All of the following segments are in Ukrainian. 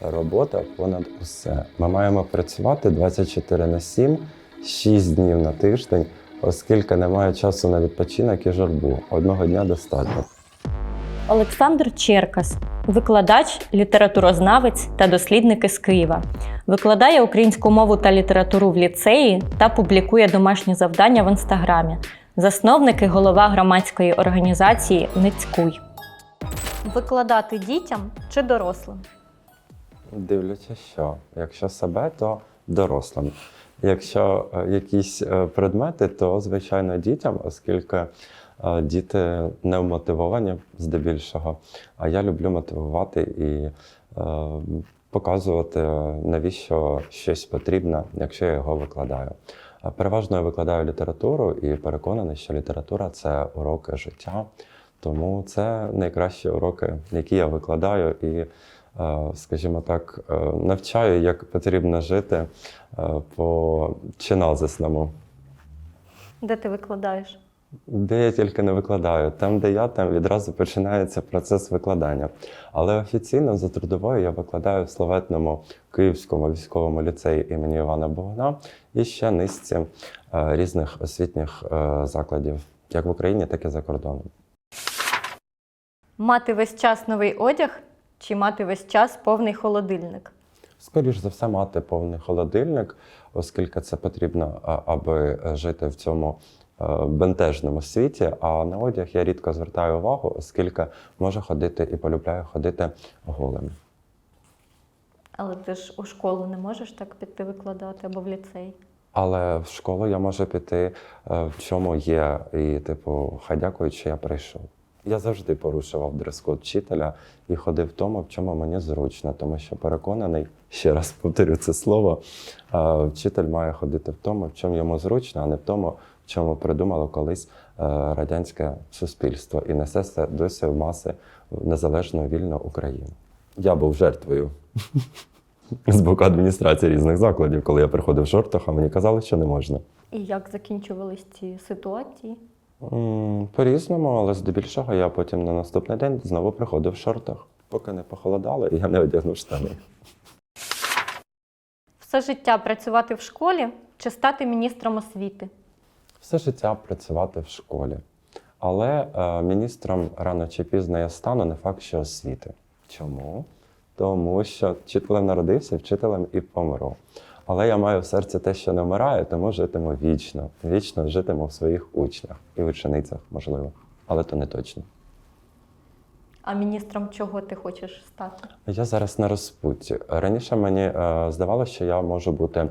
Робота понад усе. Ми маємо працювати 24 на 7, 6 днів на тиждень, оскільки немає часу на відпочинок і журбу. Одного дня достатньо. Олександр Черкас, викладач, літературознавець та дослідник із Києва. Викладає українську мову та літературу в ліцеї та публікує домашні завдання в інстаграмі. Засновник і голова громадської організації Ницькуй. Викладати дітям чи дорослим? Дивлячись, що якщо себе, то дорослим. Якщо е, якісь е, предмети, то звичайно дітям, оскільки е, діти не вмотивовані здебільшого. А я люблю мотивувати і показувати, навіщо щось потрібно, якщо я його викладаю. Переважно я викладаю літературу і переконаний, що література це уроки життя. Тому це найкращі уроки, які я викладаю, і, скажімо так, е, навчаю, як потрібно жити е, по чиназисному. Де ти викладаєш? Де я тільки не викладаю, там, де я, там відразу починається процес викладання. Але офіційно за трудовою я викладаю в славетному Київському військовому ліцеї імені Івана Богуна і ще низці е, різних освітніх е, закладів, як в Україні, так і за кордоном. Мати весь час новий одяг чи мати весь час повний холодильник? Скоріш за все, мати повний холодильник, оскільки це потрібно, аби жити в цьому е, бентежному світі. А на одяг я рідко звертаю увагу, оскільки можу ходити і полюбляю ходити голим. Але ти ж у школу не можеш так піти викладати або в ліцей. Але в школу я можу піти, е, в чому є, і, типу, хай дякують, що я прийшов. Я завжди порушував дрес-код вчителя і ходив в тому, в чому мені зручно, тому що переконаний, ще раз повторю це слово, вчитель має ходити в тому, в чому йому зручно, а не в тому, в чому придумало колись е, радянське суспільство і несе це досі в маси незалежну вільну Україну. Я був жертвою з боку адміністрації різних закладів, коли я приходив в шортах, а мені казали, що не можна. І як закінчувались ці ситуації? По-різному, але здебільшого я потім на наступний день знову приходив в шортах. Поки не похолодало, і я не одягнув штани. Все життя працювати в школі чи стати міністром освіти? Все життя працювати в школі. Але е, міністром рано чи пізно я стану, не факт, що освіти. Чому? Тому що вчителем народився, вчителем і помру. Але я маю в серці те, що не вмирає, тому житиму вічно. Вічно житиму в своїх учнях і ученицях, можливо. Але то не точно. А міністром чого ти хочеш стати? Я зараз на розпутті. Раніше мені е, здавалося, що я можу бути е,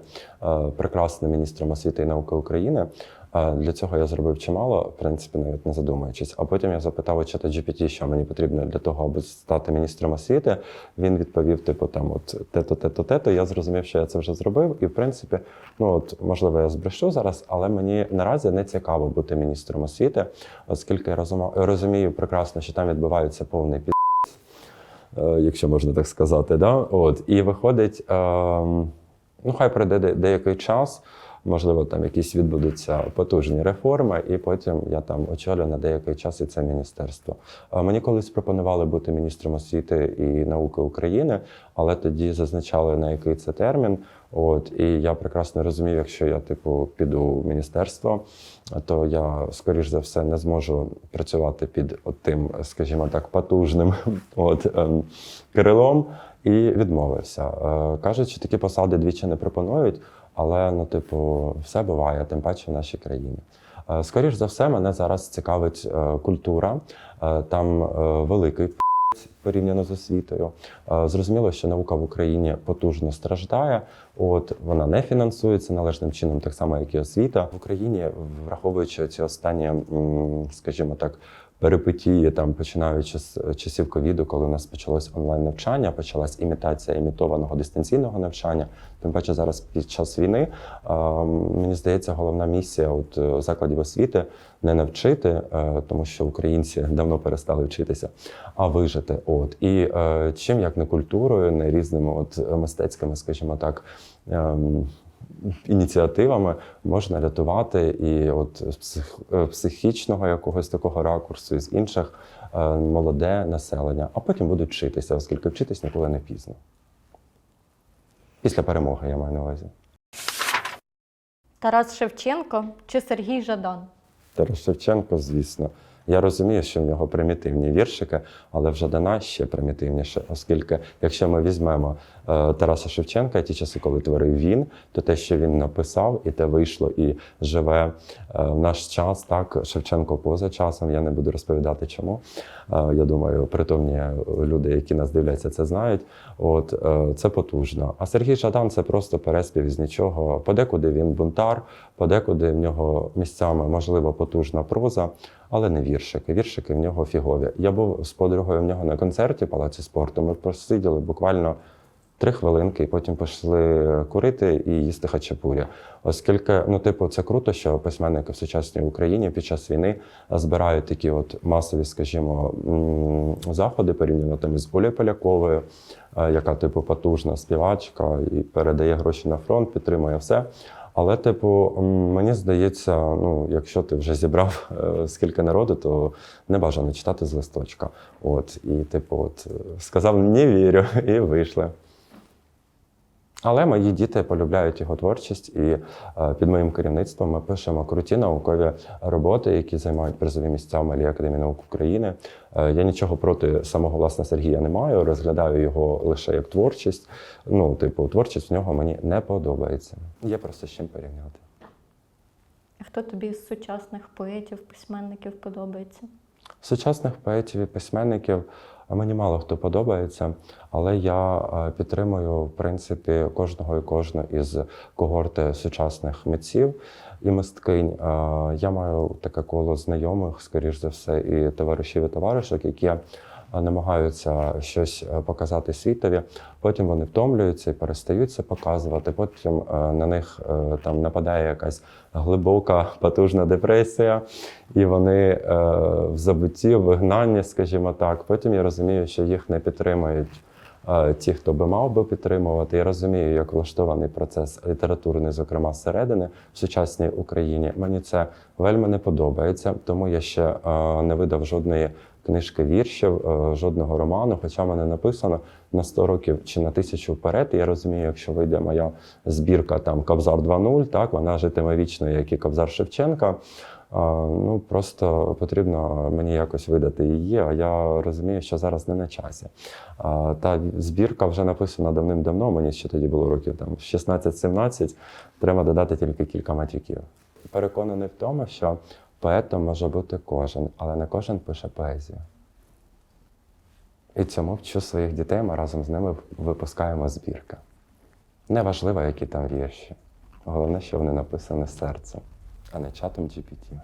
прекрасним міністром освіти і науки України. Для цього я зробив чимало, в принципі, навіть не задумуючись. А потім я запитав у чата GPT, що мені потрібно для того, аби стати міністром освіти. Він відповів: типу, там, от те-то, те-то, те-то. Я зрозумів, що я це вже зробив. І в принципі, ну от можливо, я збрешу зараз, але мені наразі не цікаво бути міністром освіти, оскільки я розумію прекрасно, що там відбувається повний пі е, якщо можна так сказати. Да? От, і виходить, е, ну хай пройде деякий час, можливо, там якісь відбудуться потужні реформи, і потім я там очолю на деякий час і це міністерство. Мені колись пропонували бути міністром освіти і науки України, але тоді зазначали, на який це термін. От, і я прекрасно розумів, якщо я типу піду в міністерство, то я, скоріш за все, не зможу працювати під тим, скажімо так, потужним от, ем, крилом, і відмовився. Е, кажуть, що такі посади двічі не пропонують, але ну, типу, все буває, тим паче в нашій країні. Е, Скоріш за все, мене зараз цікавить е, культура. Е, Там великий порівняно з освітою. Зрозуміло, що наука в Україні потужно страждає. От вона не фінансується належним чином, так само як і освіта в Україні, враховуючи ці останні, скажімо так. Перипетії там починаючи з часів ковіду, коли у нас почалось онлайн навчання, почалась імітація імітованого дистанційного навчання. Тим паче зараз під час війни е, мені здається, головна місія от е, закладів освіти не навчити, е, тому що українці давно перестали вчитися, а вижити. От і е, чим як не культурою, не різними от мистецькими, скажімо так. Ініціативами можна рятувати і от з псих, е, психічного якогось такого ракурсу, і з інших е, молоде населення, а потім будуть вчитися, оскільки вчитись ніколи не пізно. Після перемоги я маю на увазі. Тарас Шевченко чи Сергій Жадан? Тарас Шевченко, звісно. Я розумію, що в нього примітивні віршики, але в Жадана ще примітивніше, оскільки якщо ми візьмемо е, Тараса Шевченка, ті часи, коли творив він, то те, що він написав, і те вийшло і живе е, в наш час, так Шевченко поза часом. Я не буду розповідати, чому. Е, я думаю, притомні люди, які нас дивляться, це знають. От це потужно. А Сергій Жадан це просто переспів з нічого. Подекуди він бунтар, подекуди в нього місцями можливо потужна проза, але не віршики. Віршики в нього фігові. Я був з подругою в нього на концерті палаці спорту. Ми просиділи буквально. Три хвилинки, і потім пішли курити і їсти хачапурі. Оскільки, ну, типу, це круто, що письменники в сучасній Україні під час війни збирають такі от масові, скажімо, заходи порівняно там із Олею Поляковою, е, яка, типу, потужна співачка і передає гроші на фронт, підтримує все. Але, типу, мені здається, ну, якщо ти вже зібрав е, скільки народу, то не бажано читати з листочка. От, і, типу, от, е, сказав не вірю, і вийшли. Але мої діти полюбляють його творчість, і е, під моїм керівництвом ми пишемо круті наукові роботи, які займають призові місця в Малій академії наук України. Е, Я нічого проти самого власне Сергія не маю, розглядаю його лише як творчість. Ну, типу, творчість в нього мені не подобається. Є просто з чим порівняти. Хто тобі з сучасних поетів, письменників подобається? Сучасних поетів і письменників мені мало хто подобається, але я е, підтримую в принципі кожного і кожну із когорти сучасних митців і мисткинь. Е, Я маю таке коло знайомих, скоріш за все, і товаришів і товаришок, які намагаються щось е, показати світові. Потім вони втомлюються і перестають це показувати. Потім е, на них е, там нападає якась глибока потужна депресія, і вони е, в забутті, в вигнанні, скажімо так. Потім я розумію, що їх не підтримують. е, Ті, хто би мав би підтримувати, я розумію, як влаштований процес літературний, зокрема зсередини в сучасній Україні. Мені це вельми не подобається, тому я ще е, не видав жодної книжки віршів, е, жодного роману. Хоча мене написано на 100 років чи на тисячу вперед. Я розумію, якщо вийде моя збірка там Кобзар 2.0, так вона житиме вічно, як і Кобзар Шевченка. Ну просто потрібно мені якось видати її. А я розумію, що зараз не на часі. Та збірка вже написана давним-давно. Мені ще тоді було років там 16-17. Треба додати тільки кілька матюків. Переконаний в тому, що поетом може бути кожен, але не кожен пише поезію. І цьому вчу своїх дітей. Ми разом з ними випускаємо збірки. Неважливо, які там вірші. Головне, що вони написані серцем, а не чатом GPT.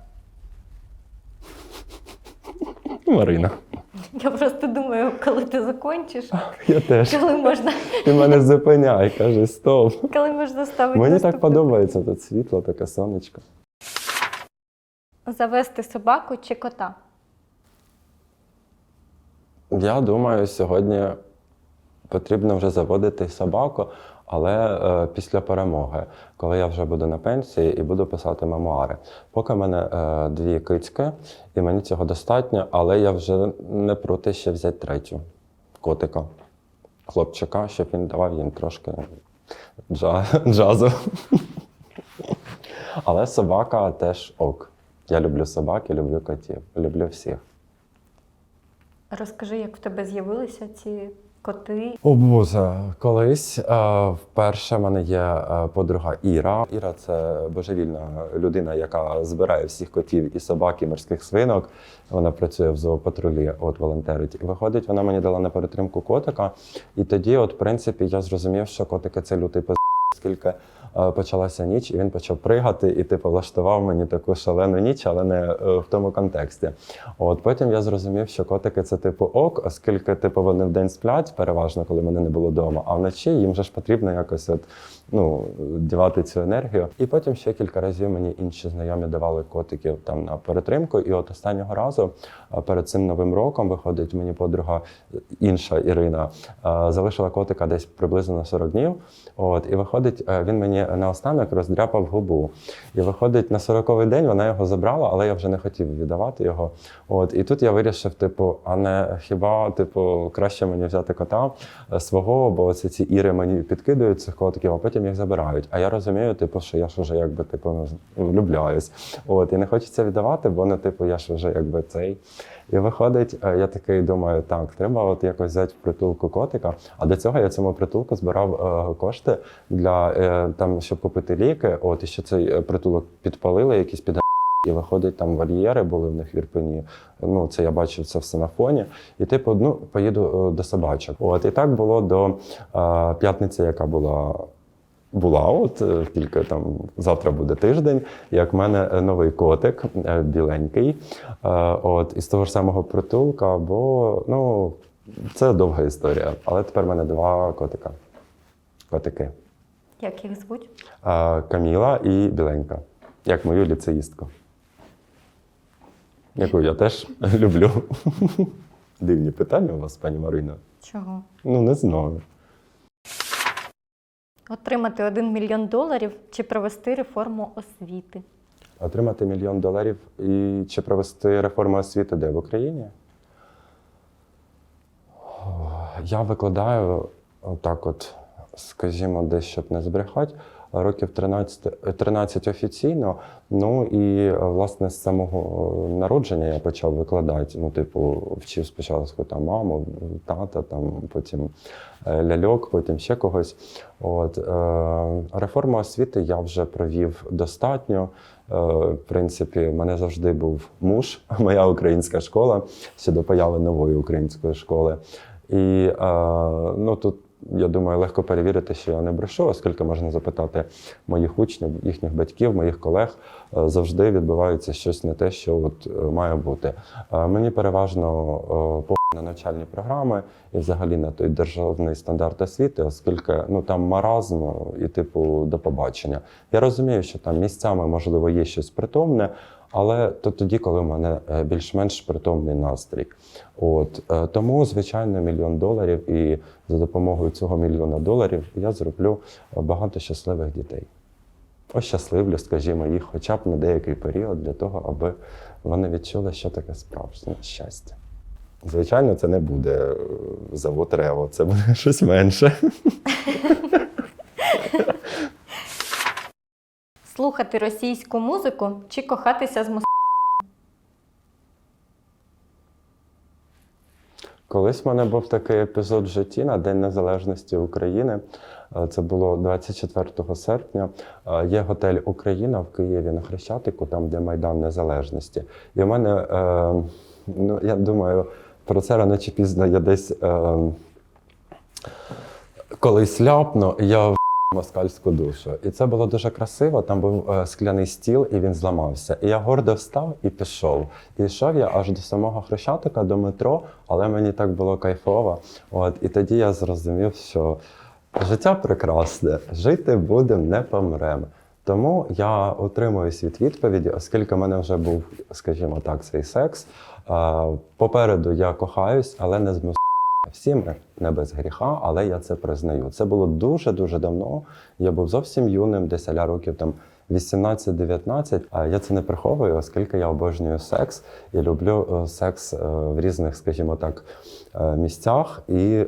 Марина. Я просто думаю, коли ти закінчиш, Я теж. коли можна, Ти мене зупиняй, каже, стоп. коли можна ставити Мені так подобається тут світло, таке сонечко. Завести собаку чи кота. Я думаю, сьогодні потрібно вже заводити собаку, але е, після перемоги, коли я вже буду на пенсії і буду писати мемуари. Поки в мене е, дві кицьки, і мені цього достатньо, але я вже не проти ще взяти третю котика, хлопчика, щоб він давав їм трошки джа- джазу. Але собака теж ок. Я люблю собак, і люблю котів, люблю всіх. Розкажи, як в тебе з'явилися ці коти. О Боже, колись е, вперше в мене є е, подруга Іра. Іра це божевільна людина, яка збирає всіх котів і собак, і морських свинок. Вона працює в зоопатрулі, от волонтерить. І виходить, вона мені дала на перетримку котика. І тоді, от, в принципі, я зрозумів, що котики це лютий оскільки е, почалася ніч, і він почав пригати, і типу влаштував мені таку шалену ніч, але не е, в тому контексті. От потім я зрозумів, що котики це типу ок, оскільки типу вони вдень сплять, переважно, коли мене не було вдома, а вночі їм же ж потрібно якось от, ну, дівати цю енергію. І потім ще кілька разів мені інші знайомі давали котиків там на перетримку. І от останнього разу перед цим новим роком виходить мені подруга інша Ірина, залишила котика десь приблизно на 40 днів. От, і виходить. е, він мені наостанок роздряпав губу. І виходить, на 40-й день вона його забрала, але я вже не хотів віддавати його. От, і тут я вирішив, типу, а не хіба, типу, краще мені взяти кота е, свого, бо оце ці іри мені підкидують цих котиків, а потім їх забирають. А я розумію, типу, що я ж вже якби типу ну, влюбляюсь. От, і не хочеться віддавати, бо ну, типу, я ж вже якби цей. І виходить, е, я такий думаю, так, треба от якось взяти в притулку котика. А до цього я цьому притулку збирав е, кошти для е, там, щоб купити ліки. От і ще цей притулок підпалили, якісь під і виходить, там вольєри були в них в Ірпені. Ну, це я бачив це все на фоні. І типу, ну, поїду до собачок. От і так було до е, п'ятниці, яка була. Була от е, тільки там завтра буде тиждень, як в мене е, новий котик е, біленький. Е, От із того ж самого притулка, бо ну це довга історія. Але тепер в мене два котика. Котики. Як їх звуть? Е, Каміла і біленька, як мою ліцеїстку. Яку я теж люблю. Дивні питання у вас, пані Марино. Чого? Ну, не знаю. Отримати 1 мільйон доларів чи провести реформу освіти? Отримати мільйон доларів і чи провести реформу освіти де в Україні? Я викладаю так, от, скажімо, десь, щоб не збрехати, років 13, 13 офіційно. Ну і е, власне з самого народження я почав викладати. Ну, типу, вчив спочатку там маму, тата, там потім е, ляльок, потім ще когось. От е, реформу освіти я вже провів достатньо. Е, в принципі, мене завжди був муж, моя українська школа ще до появи нової української школи. І е, ну тут. Я думаю, легко перевірити, що я не брешу, оскільки можна запитати моїх учнів, їхніх батьків, моїх колег. Е, Завжди відбувається щось не те, що от е, має бути. Е, Мені переважно на навчальні програми і взагалі на той державний стандарт освіти, оскільки ну там маразм і типу до побачення. Я розумію, що там місцями можливо є щось притомне, але то тоді, коли в мене е, більш-менш притомний настрій. От е, тому, звичайно, мільйон доларів, і за допомогою цього мільйона доларів я зроблю е, багато щасливих дітей. Ощасливлю, скажімо, їх хоча б на деякий період для того, аби вони відчули, що таке справжнє щастя. Звичайно, це не буде завод Рево, це буде щось менше. Слухати російську музику чи кохатися з мос... Колись в мене був такий епізод в житті на День Незалежності України. Е, Це було 24 серпня. Е, Є готель Україна в Києві на Хрещатику, там де Майдан Незалежності. І в мене, е, ну я думаю, про це рано чи пізно я десь колись ляпну, я москальську душу. І це було дуже красиво. Там був е, скляний стіл, і він зламався. І я гордо встав і пішов. І йшов я аж до самого Хрещатика, до метро, але мені так було кайфово. От, і тоді я зрозумів, що життя прекрасне, жити будемо, не помремо. Тому я отримуюсь від відповіді, оскільки в мене вже був, скажімо так, цей секс. Е, Попереду я кохаюсь, але не з мус- всі ми не без гріха, але я це признаю. Це було дуже дуже давно. Я був зовсім юним, десь аля років там 18-19. А я це не приховую, оскільки я обожнюю секс і люблю е, секс е, в різних, скажімо так, е, місцях і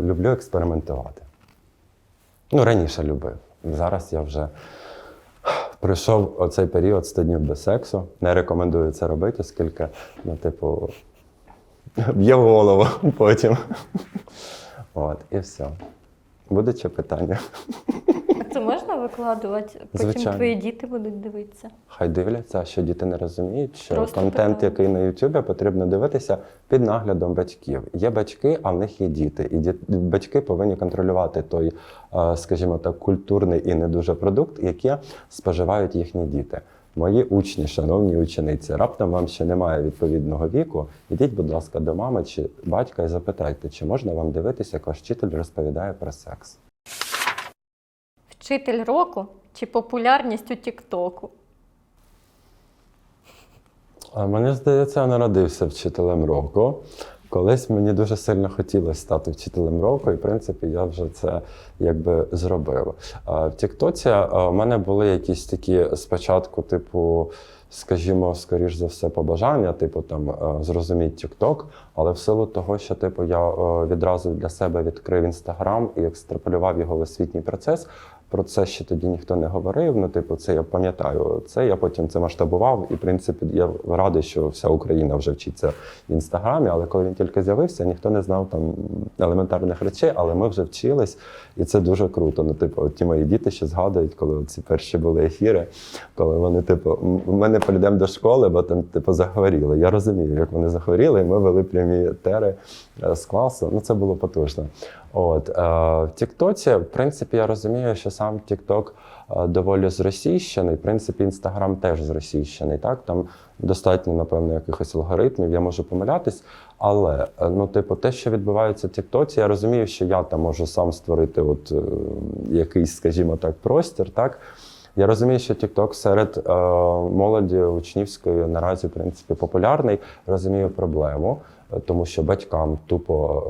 люблю експериментувати. Ну, раніше любив. Зараз я вже пройшов оцей період 100 днів без сексу. Не рекомендую це робити, оскільки, ну, типу, б'є в голову потім. От, і все. Буде ще питання. Це можна викладувати? Потім Звичайно. твої діти будуть дивитися. Хай дивляться, що діти не розуміють, що Просто контент, питання. який на Ютубі, потрібно дивитися під наглядом батьків. Є батьки, а в них є діти. І ді- батьки повинні контролювати той, е, скажімо так, культурний і не дуже продукт, який споживають їхні діти. Мої учні, шановні учениці, раптом вам ще немає відповідного віку. Ідіть, будь ласка, до мами чи батька і запитайте, чи можна вам дивитися, як ваш вчитель розповідає про секс. Вчитель року чи популярність у Тіктоку? А Мені здається, я народився вчителем року. Колись мені дуже сильно хотілося стати вчителем року, і в принципі я вже це якби зробив. В Тіктоці в мене були якісь такі спочатку, типу, скажімо, скоріш за все, побажання, типу там зрозуміти Тікток, але в силу того, що типу я відразу для себе відкрив інстаграм і екстраполював його в освітній процес. Про це ще тоді ніхто не говорив. Ну, типу, це я пам'ятаю. Це я потім це масштабував, і в принципі я радий, що вся Україна вже вчиться в інстаграмі. Але коли він тільки з'явився, ніхто не знав там елементарних речей, але ми вже вчились, і це дуже круто. Ну, типу, ті мої діти ще згадують, коли ці перші були ефіри, коли вони, типу, «М- ми не прийдемо до школи, бо там, типу, захворіли. Я розумію, як вони захворіли, і ми вели прямі тери е, з класу. Ну, це було потужно. От е, в Тіктоці, в принципі, я розумію, що сам Тікток е, доволі зросійщений. В принципі, Інстаграм теж зросійщений. Так там достатньо, напевно, якихось алгоритмів. Я можу помилятись. Але е, ну, типу, те, що відбувається в Тіктоці, я розумію, що я там можу сам створити от якийсь, скажімо так, простір. Так я розумію, що TikTok серед е, молоді учнівської наразі в принципі популярний. Розумію проблему, е, тому що батькам тупо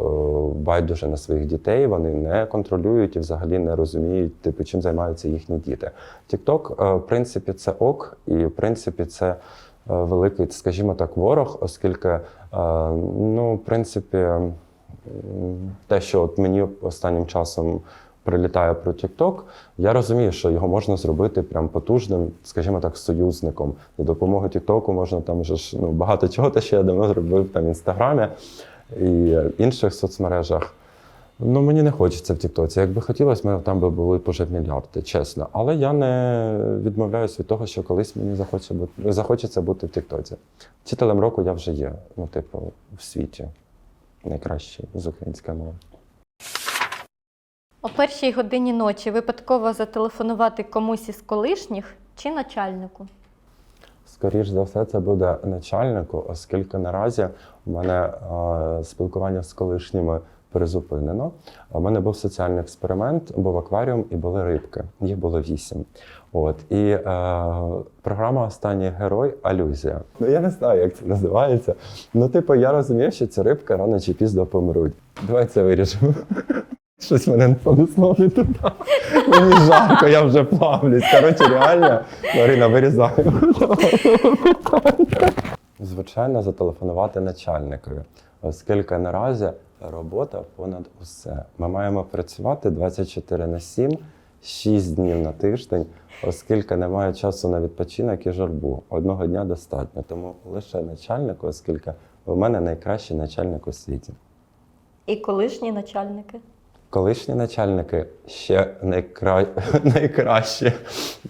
е, байдуже на своїх дітей, вони не контролюють і взагалі не розуміють, типу, чим займаються їхні діти. TikTok, е, в принципі, це ок, і в принципі, це е, великий, скажімо так, ворог, оскільки, е, ну, в принципі, те, що от мені останнім часом прилітає про TikTok, я розумію, що його можна зробити прям потужним, скажімо так, союзником. За допомогою TikTok можна там вже ж ну, багато чого, те, що я давно зробив там в інстаграмі і інших соцмережах. Ну, мені не хочеться в Тіктоці. Якби хотілося, ми там би були б уже мільярди, чесно. Але я не відмовляюсь від того, що колись мені захоче бути, захочеться бути в Тіктоці. Вчителем року я вже є, ну, типу, в світі найкращий з української мови. О першій годині ночі випадково зателефонувати комусь із колишніх чи начальнику. Скоріш за все, це буде начальнику, оскільки наразі у мене е, спілкування з колишніми призупинено. У мене був соціальний експеримент, був акваріум і були рибки. Їх було вісім. От і е, програма Останній герой алюзія. Ну я не знаю, як це називається. Ну, типу, я розумію, що ці рибки рано чи пізно помруть. Давай це вирішимо. Щось мене не понесло не туди. Мені жарко, я вже плавлюсь. Коротше, реально, Марина, вирізаємо. Звичайно, зателефонувати начальникові, оскільки наразі робота понад усе. Ми маємо працювати 24 на 7, 6 днів на тиждень, оскільки немає часу на відпочинок і журбу. Одного дня достатньо. Тому лише начальнику, оскільки у мене найкращий начальник у світі. І колишні начальники. Колишні начальники ще найкра... найкращі.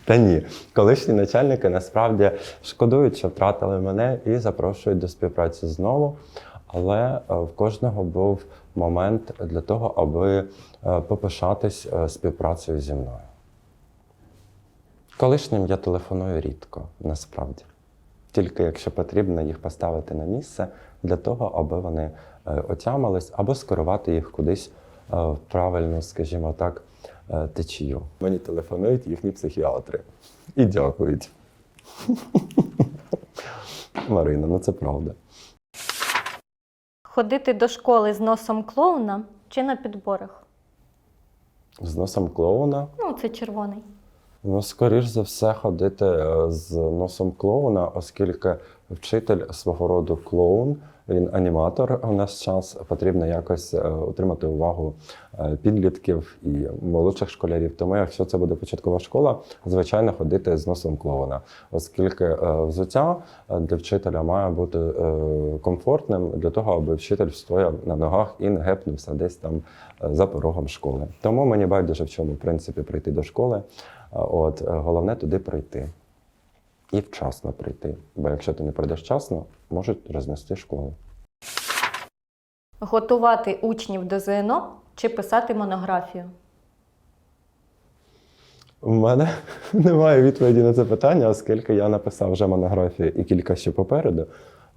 Та ні. Колишні начальники насправді шкодують, що втратили мене і запрошують до співпраці знову. Але е, в кожного був момент для того, аби е, попишатись е, співпрацею зі мною. Колишнім я телефоную рідко, насправді. Тільки якщо потрібно їх поставити на місце для того, аби вони отямились, або скерувати їх кудись правильну, скажімо так, е, течію. Мені телефонують їхні психіатри і дякують. Марина, ну це правда. Ходити до школи з носом клоуна чи на підборах? З носом клоуна. Ну, це червоний. Ну, скоріш за все, ходити е, з носом клоуна, оскільки вчитель свого роду клоун, він аніматор у наш час. Потрібно якось е, отримати увагу е, підлітків і молодших школярів. Тому, якщо це буде початкова школа, звичайно, ходити з носом клоуна, оскільки е, взуття для вчителя має бути комфортним для того, аби вчитель стояв на ногах і не гепнувся десь там за порогом школи. Тому мені байдуже в чому в принципі прийти до школи. От головне туди прийти і вчасно прийти. Бо якщо ти не прийдеш вчасно, можуть рознести школу. Готувати учнів до ЗНО чи писати монографію? У мене немає відповіді на це питання, оскільки я написав вже монографію і кілька ще попереду.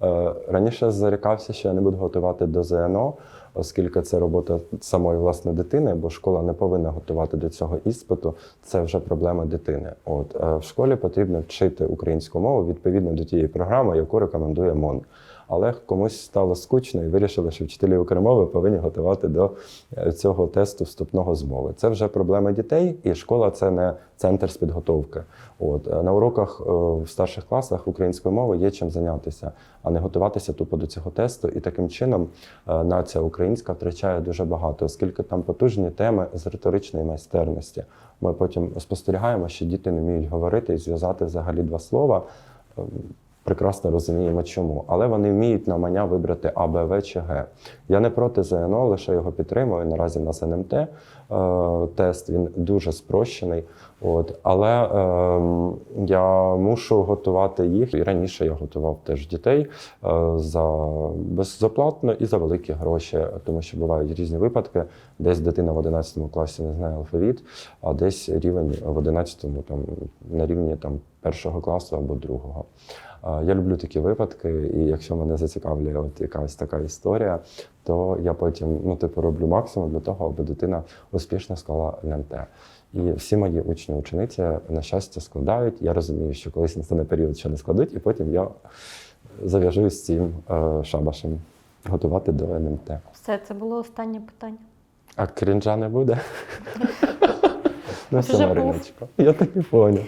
Е, Раніше зарікався, що я не буду готувати до ЗНО, оскільки це робота самої власне дитини, бо школа не повинна готувати до цього іспиту. Це вже проблема дитини. От е, в школі потрібно вчити українську мову відповідно до тієї програми, яку рекомендує МОН. Але комусь стало скучно і вирішили, що вчителі укромови повинні готувати до е, цього тесту вступного з мови. Це вже проблема дітей, і школа це не центр з підготовки. От е, на уроках е, в старших класах української мови є чим зайнятися, а не готуватися тупо до цього тесту. І таким чином нація українська втрачає дуже багато, оскільки там потужні теми з риторичної майстерності. Ми потім спостерігаємо, що діти не вміють говорити і зв'язати взагалі два слова. Прекрасно розуміємо, чому, але вони вміють на навмання вибрати А, чи Г. Я не проти ЗНО, лише його підтримую. Наразі на ЗНМТ тест він дуже спрощений. От, але е, я мушу готувати їх. І раніше я готував теж дітей е, за безоплатно і за великі гроші, тому що бувають різні випадки. Десь дитина в 11 класі не знає алфавіт, а десь рівень в 11 там на рівні там першого класу або другого. Е, Я люблю такі випадки, і якщо мене зацікавлює от якась така історія, то я потім ну, типу, роблю максимум для того, аби дитина успішно склала НМТ. І всі мої учні, учениці, на щастя, складають. Я розумію, що колись настане період, що не складуть, і потім я зав'яжу з цим е, шабашем готувати до НМТ. Все, це було останнє питання. А крінжа не буде? Ну, все, був. Я так і поняв.